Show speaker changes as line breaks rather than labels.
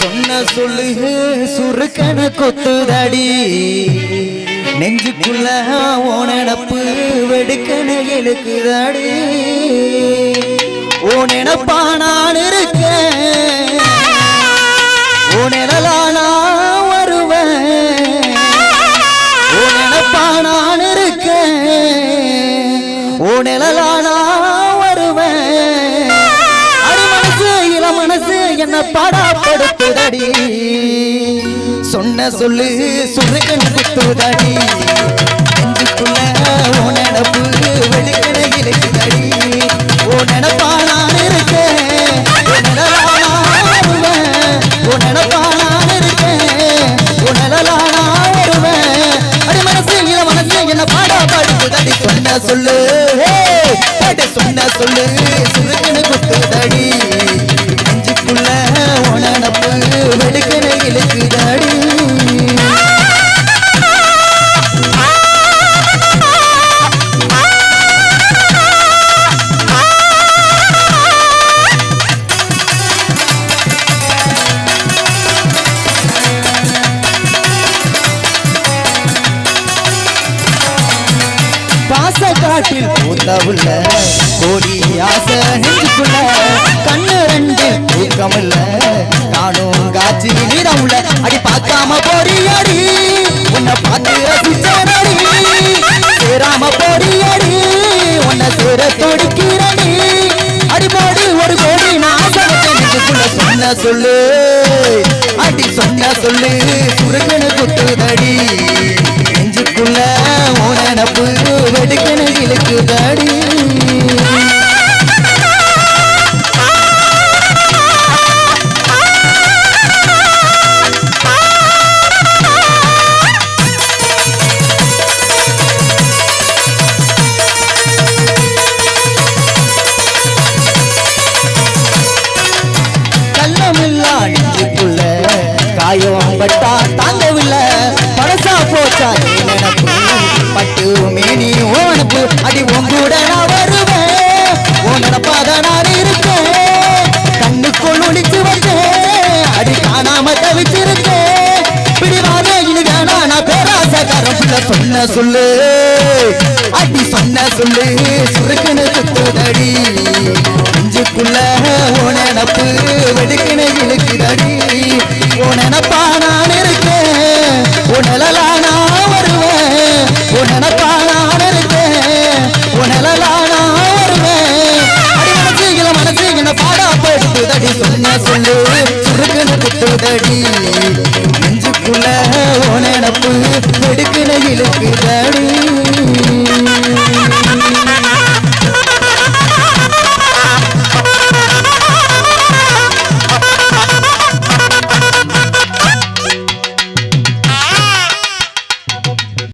சொன்ன சொல்லு சுருக்கன கொத்துதடி. நெஞ்சுக்குள்ள ஓனடப்பு வெடுக்கன இழுக்குதடி. ஓ நினப்பா நான் இருக்கேன். ஓ நிழலா நான் வருவேன். ஓ நினப்பா நான் இருக்கேன். ஓ நிழலா நான் வருவேன். அடி மனசு இள மனசு என்ன பாடாப்படுத்துதடி சொன்ன சொல்லு சுருக்கன் குத்துதடி நெஞ்சுக்குள்ள ஓ நினப்பு வெளுக்கன இழுக்குதடி ஓ நினப்பா நான் இருக்கேன் ஓ நிழலா நான் வருவேன் ஓ நினப்பா நான் இருக்கேன் பாச காட்டில் பூத்தவுள்ள கோடி ஆசை நெஞ்சுக்குள்ள. கண்ணு ரெண்டு. தூக்கமில்ல நானும் காட்சி நீரமுள்ள அடி பார்க்காம போறியடி உன்னை பார்த்து ரசிச்சனடி. சேராம போறியடி உன்னை சேர துடிக்கிறடி அடிபாடு ஒரு கோடி நான் ஆசை சொன்ன சொல்லு. அடி சொன்ன சொல்லு சுருக்கனு குத்துதடி. வெடுக்கன காயம் பட்டா தாங்கவில்லை. பழசா போச்சா நீ மட்டுமே நீ ஓனப்பு அடி உங்கூட நான் வருவேன். உன் நான் இருக்கேன். கண்ணுக்குள் ஒழிச்சு வந்தேன். அடி காணாம தவிச்சிருக்கேன். பிடிவாதே இனி வேணா நான் பேராசக்காரன் புள்ள சொன்ன சொல்லு. அடி சொன்ன சொல்லு. சுருக்குன்னு சுத்துதடி. நெஞ்சுக்குள்ள உனப்பு வெடுக்கின இழுக்குதடி. பாடா படுத்துதடி சொன்ன சொல்லு சுருக்குன்னு குத்துதடி.